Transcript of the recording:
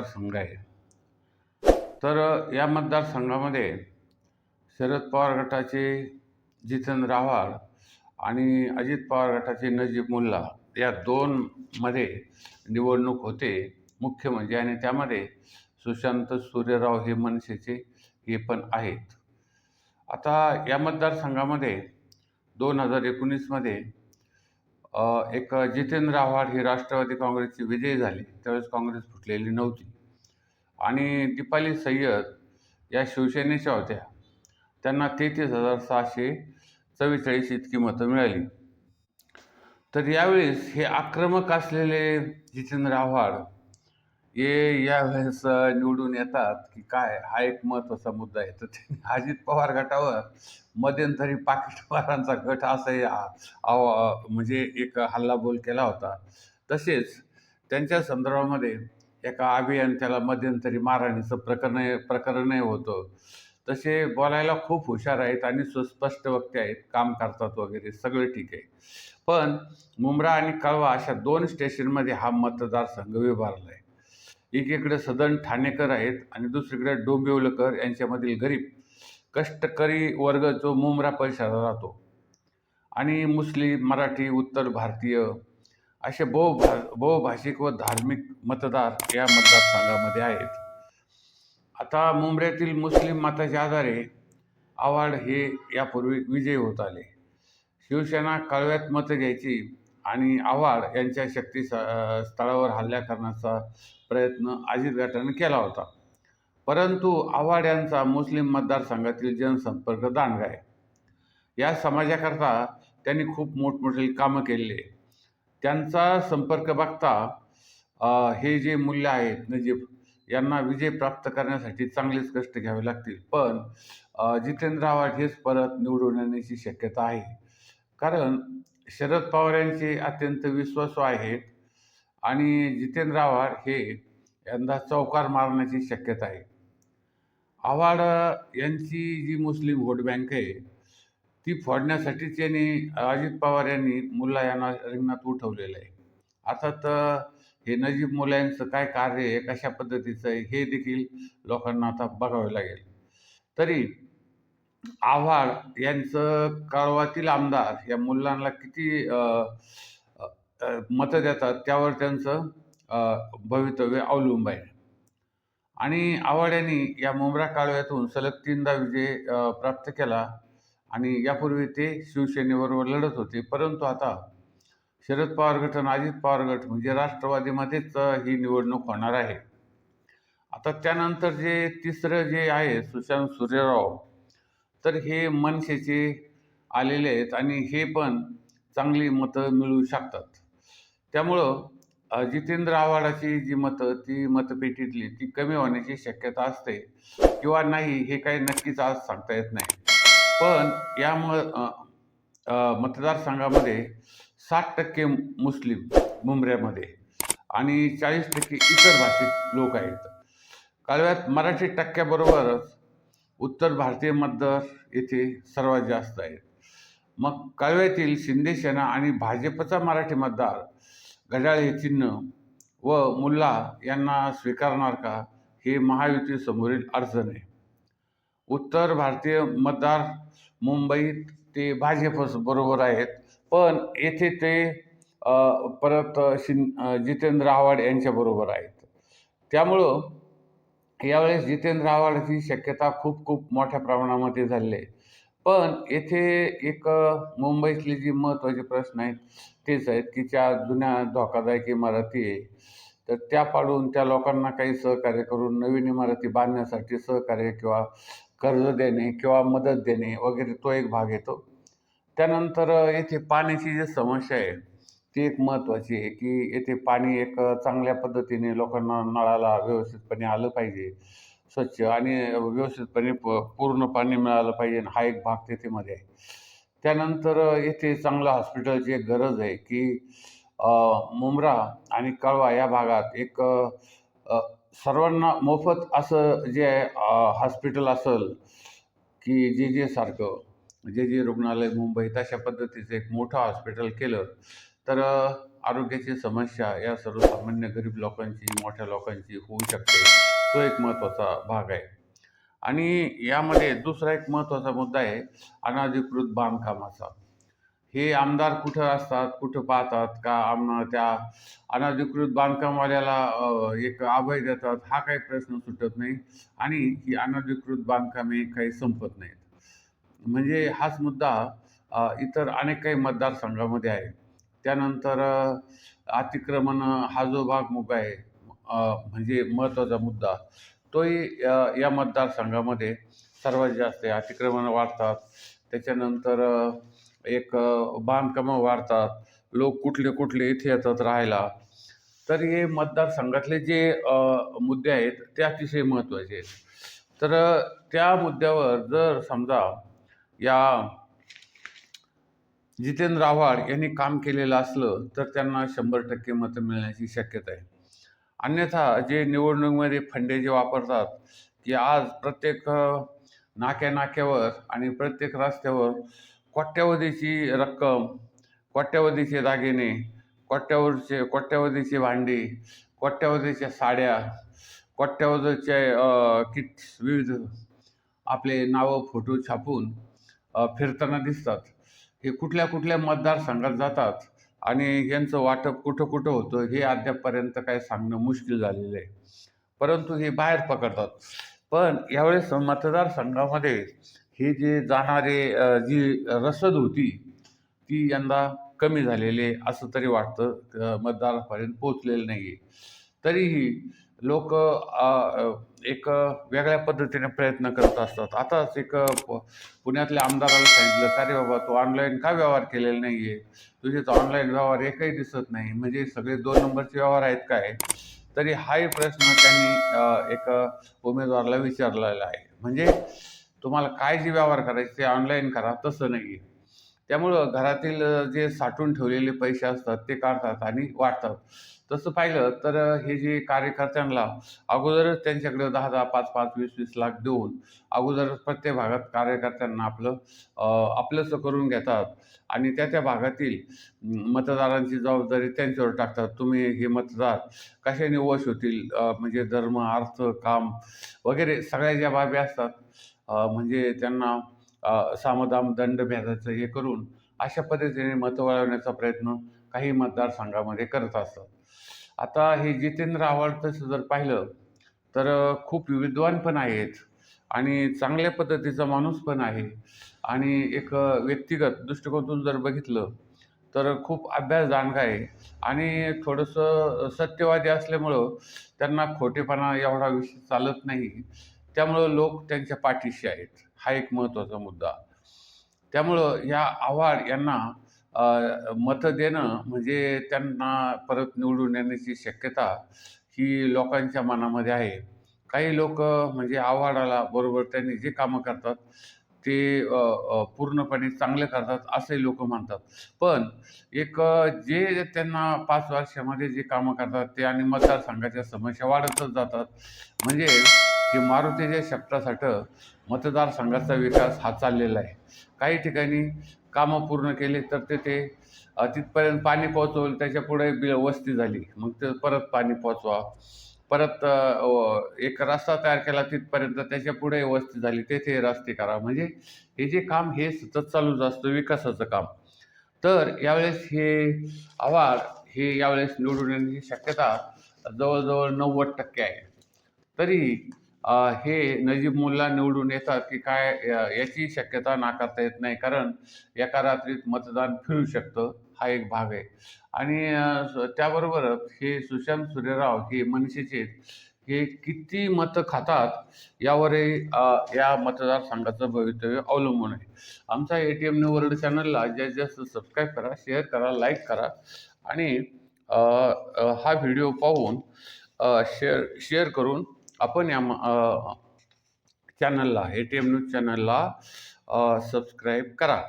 मतदारसंघ आहे. तर या मतदारसंघामध्ये शरद पवार गटाचे जितन आव्हाड आणि अजित पवार गटाचे नजीब मुल्ला या दोनमध्ये निवडणूक होते. मुख्य म्हणजे आणि त्यामध्ये सुशांत सूर्यराव हे मनसेचे हे पण आहेत. आता या मतदारसंघामध्ये दोन हजार एकोणीसमध्ये एक जितेंद्र आव्हाड ही राष्ट्रवादी काँग्रेसची विजयी झाली. त्यावेळेस काँग्रेस फुटलेली नव्हती. आणि दीपाली सय्यद या शिवसेनेच्या होत्या. त्यांना तेहतीस हजार सहाशे चव्वेचाळीस इतकी मतं मिळाली. तर यावेळेस हे आक्रमक असलेले जितेंद्र आव्हाड हे यावेळेस निवडून येतात की काय? हा एक महत्त्वाचा मुद्दा आहे. तर त्यांनी अजित पवार गटावर मध्यंतरी पाकिटमारांचा गट असा म्हणजे एक हल्लाबोल केला होता. तसेच त्यांच्या संदर्भामध्ये एका अभियंत्याला मध्यंतरी मारहाणीचं प्रकरण प्रकरणही होतं. तसे बोलायला खूप हुशार आहेत आणि सुस्पष्ट वक्ते आहेत काम करतात वगैरे सगळं ठीक आहे. पण मुंब्रा आणि कळवा अशा दोन स्टेशनमध्ये हा मतदारसंघ विभागला आहे एकीकडे सदन ठाणेकर आहेत आणि दुसरीकडे डोंबिवलकर यांच्यामधील गरीब कष्टकरी वर्ग जो मुंब्रा परिसरात राहतो आणि मुस्लिम मराठी उत्तर भारतीय असे बहुभा बहुभाषिक व धार्मिक मतदार या मतदारसंघामध्ये आहेत. आता मुंबऱ्यातील मुस्लिम मताच्या आधारे आव्हाड हे यापूर्वी विजयी होत आले. शिवसेना कळव्यात मतं घ्यायची आणि आव्हाड यांच्या शक्ती स्थळावर हल्ला करण्याचा प्रयत्न अजित गटाने केला होता. परंतु आव्हाड यांचा मुस्लिम मतदारसंघातील जनसंपर्क दांडगा आहे. या समाजाकरता त्यांनी खूप मोठमोठी कामं केलेली आहे त्यांचा संपर्क बघता हे जे मूल्य आहेत नजीब यांना विजय प्राप्त करण्यासाठी चांगलेच कष्ट घ्यावे लागतील. पण जितेंद्र आव्हाड हेच परत निवडून येण्याची शक्यता आहे. कारण शरद पवार यांचे अत्यंत विश्वासू आहेत आणि जितेंद्र आव्हाड हे यंदा चौकार मारण्याची शक्यता आहे. आव्हाड यांची जी मुस्लिम व्होट बँक आहे ती फोडण्यासाठीच यांनी अजित पवार यांनी मुल्ला यांना रिंगणात उठवलेलं आहे. अर्थात हे नजीब मुलांचं काय कार्य आहे कशा पद्धतीचं आहे हे देखील लोकांना आता बघावे लागेल. तरी आव्हाड यांचं कळवातील आमदार या मुलांना किती मतं देतात त्यावर त्यांचं भवितव्य अवलंब आहे. आणि आव्हाड यांनी या मुंब्रा काळव्यातून सलग तीनदा विजय प्राप्त केला आणि यापूर्वी ते शिवसेनेबरोबर लढत होते. परंतु आता शरद पवार गट आणि अजित पवार गट म्हणजे राष्ट्रवादीमध्येच ही निवडणूक होणार आहे. आता त्यानंतर जे तिसरं जे आहे सुशांत सूर्यराव तर हे मनसेचे आलेले आहेत आणि हे पण चांगली मतं मिळू शकतात. त्यामुळं जितेंद्र आव्हाडाची जी मतं ती मतपेटीतली ती कमी होण्याची शक्यता असते किंवा नाही हे काही नक्कीच आज सांगता येत नाही. पण या म मतदारसंघामध्ये साठ टक्के मुस्लिम मुंबऱ्यामध्ये आणि चाळीस टक्के इतर भाषिक लोक आहेत. कालव्यात मराठी टक्क्याबरोबरच उत्तर भारतीय मतदार येथे सर्वात जास्त आहेत. मग कालव्यातील शिंदे सेना आणि भाजपचा मराठी मतदार घड्याळ हे चिन्ह व मुल्ला यांना स्वीकारणार का हे महायुतीसमोरील अडचण आहे. उत्तर भारतीय मतदार मुंबईत ते भाजप बरोबर आहेत. पण येथे ते परत शिन जितेंद्र आव्हाड यांच्याबरोबर आहेत. त्यामुळं यावेळेस जितेंद्र आव्हाडची शक्यता खूप खूप मोठ्या प्रमाणामध्ये झाली आहे. पण येथे एक मुंबईतले जे महत्त्वाचे प्रश्न आहेत तेच आहेत की त्या जुन्या धोकादायक इमारती आहे तर त्या पाडून त्या लोकांना काही सहकार्य करून नवीन इमारती बांधण्यासाठी सहकार्य किंवा कर्ज देणे किंवा मदत देणे वगैरे तो एक भाग येतो. त्यानंतर येथे पाण्याची जी समस्या आहे ती एक महत्त्वाची आहे की येथे पाणी एक चांगल्या पद्धतीने लोकांना नळाला व्यवस्थितपणे आलं पाहिजे. स्वच्छ आणि व्यवस्थितपणे प पूर्ण पाणी मिळालं पाहिजे हा एक भाग तेथेमध्ये आहे. त्यानंतर येथे चांगलं हॉस्पिटलची एक गरज आहे की मुंब्रा आणि कळवा या भागात एक सर्वांना मोफत असं जे हॉस्पिटल असेल की जे जे सारखं जे जे रुग्णालय मुंबईत अशा पद्धतीचं एक मोठं हॉस्पिटल केलं तर आरोग्याची समस्या या सर्वसामान्य गरीब लोकांची मोठ्या लोकांची होऊ शकते. तो एक महत्त्वाचा भाग आहे. आणि यामध्ये दुसरा एक महत्त्वाचा मुद्दा आहे अनाधिकृत बांधकामाचा. हे आमदार कुठं असतात कुठं पाहतात का? आम त्या अनाधिकृत बांधकामवाल्याला एक अभय देतात हा काही प्रश्न सुटत नाही. आणि ही अनाधिकृत बांधकामे काही संपत नाहीत. म्हणजे हाच मुद्दा इतर अनेक काही मतदारसंघामध्ये आहे. त्यानंतर अतिक्रमण हा जो भाग मुद्दा आहे म्हणजे महत्त्वाचा मुद्दा. तोही या या मतदारसंघामध्ये सर्वात जास्त आहे अतिक्रमण वाढतात. त्याच्यानंतर एक बांधकामं वाढतात. लोक कुठले कुठले इथे येतात राहायला. तर हे मतदारसंघातले जे मुद्दे आहेत ते अतिशय महत्त्वाचे आहेत. तर त्या मुद्द्यावर जर समजा या जितेंद्र आव्हाड यांनी काम केलेलं असलं तर त्यांना शंभर टक्के मतं मिळण्याची शक्यता आहे. अन्यथा जे निवडणुकीमध्ये फंडे जे वापरतात की आज प्रत्येक नाक्या नाक्यावर आणि प्रत्येक रस्त्यावर कोट्यावधीची रक्कम कोट्यावधीचे दागिने कोट्यावधीचे कोट्यावधीची भांडी कोट्यावधीच्या साड्या कोट्यावधीचे किट्स विविध आपले नावं फोटो छापून फिरताना दिसतात. हे कुठल्या कुठल्या मतदारसंघात जातात? आणि यांचं वाटप कुठं कुठं होतं हे अद्यापपर्यंत काय सांगणं मुश्किल झालेलं आहे. परंतु हे बाहेर पकडतात. पण यावेळेस मतदारसंघामध्ये हे जे जाणारे जी रसद होती ती यंदा कमी झालेली आहे असं तरी वाटतं. मतदारापर्यंत पोचलेलं नाही आहे तरीही लोक एक वेगळ्या पद्धतीने प्रयत्न करत असतात. आताच एक प- पुण्यातल्या आमदाराला सांगितलं का रे बाबा तू ऑनलाईन का व्यवहार केलेला नाही आहे तुझे तर ऑनलाईन व्यवहार एकही दिसत नाही. म्हणजे सगळे दोन नंबरचे व्यवहार आहेत काय? तरी हाही प्रश्न त्यांनी एक उमेदवाराला विचारलेला आहे. म्हणजे तुम्हाला काय जे व्यवहार करायचे ते ऑनलाईन करा तसं नाही आहे त्यामुळं घरातील जे साठवून ठेवलेले पैसे असतात ते काढतात आणि वाटतात तसं पाहिलं तर हे जे कार्यकर्त्यांना अगोदरच त्यांच्याकडे दहा दहा पाच पाच वीस वीस लाख देऊन अगोदरच प्रत्येक भागात कार्यकर्त्यांना आपलं आपलंसं करून घेतात. आणि त्या त्या भागातील मतदारांची जबाबदारी त्यांच्यावर टाकतात. तुम्ही हे मतदार कशाने वश होतील? म्हणजे धर्म अर्थ काम वगैरे सगळ्या ज्या बाबी असतात म्हणजे त्यांना सामदाम दंड भेदाचं हे करून अशा पद्धतीने मतं वळवण्याचा प्रयत्न काही मतदारसंघामध्ये करत असतात. आता हे जितेंद्र आव्हाडचं जर पाहिलं तर खूप विद्वान पण आहेत आणि चांगल्या पद्धतीचा माणूस पण आहे. आणि एक व्यक्तिगत दृष्टिकोनातून जर बघितलं तर खूप अभ्यास जाणका आहे आणि थोडंसं सत्यवादी असल्यामुळं त्यांना खोटेपणा एवढा विषय चालत नाही. त्यामुळं लोक त्यांच्या पाठीशी आहेत. हा एक महत्त्वाचा मुद्दा. त्यामुळं या आव्हाड यांना मतं देणं म्हणजे त्यांना परत निवडून येण्याची शक्यता ही लोकांच्या मनामध्ये आहे. काही लोक म्हणजे आव्हाडाला बरोबर त्यांनी जे कामं करतात ते पूर्णपणे चांगले करतात असे लोक मानतात पण एक जे त्यांना पाच वर्षामध्ये जे कामं करतात ते आणि मतदारसंघाच्या समस्या वाढतच जातात. म्हणजे की मारुतीच्या शब्दासाठी मतदारसंघाचा विकास हा चाललेला आहे. काही ठिकाणी कामं पूर्ण केली तर ते ते तिथपर्यंत पाणी पोहोचवलं त्याच्या पुढे वस्ती झाली. मग ते परत पाणी पोचवा परत एक रस्ता तयार केला तिथपर्यंत त्याच्या पुढे वस्ती झाली. तेथे रस्ते करा. म्हणजे हे जे काम हे सतत चालूच असतं विकासाचं काम. तर यावेळेस हे आव्हाड हे यावेळेस निवडून येण्याची शक्यता जवळजवळ नव्वद टक्के आहे. तरी हे नजीब मुल्ला निवडून येतात की काय याची शक्यता नाकारता येत नाही. कारण एका रात्रीत मतदान फिरू शकतं हा एक भाग आहे. आणि त्याबरोबर त्याबरोबरच हे सुशांत सूर्यराव हे मनसेचे हे किती मतं खातात यावरही या मतदारसंघाचं भवितव्य अवलंबून आहे. आमचा A T M new world चॅनलला जास्तीत जास्त सबस्क्राईब करा शेअर करा लाईक करा आणि हा व्हिडिओ पाहून शेअर शेअर करून आपण या म- चॅनलला ए टी एम न्यूज चॅनलला सबस्क्राईब करा.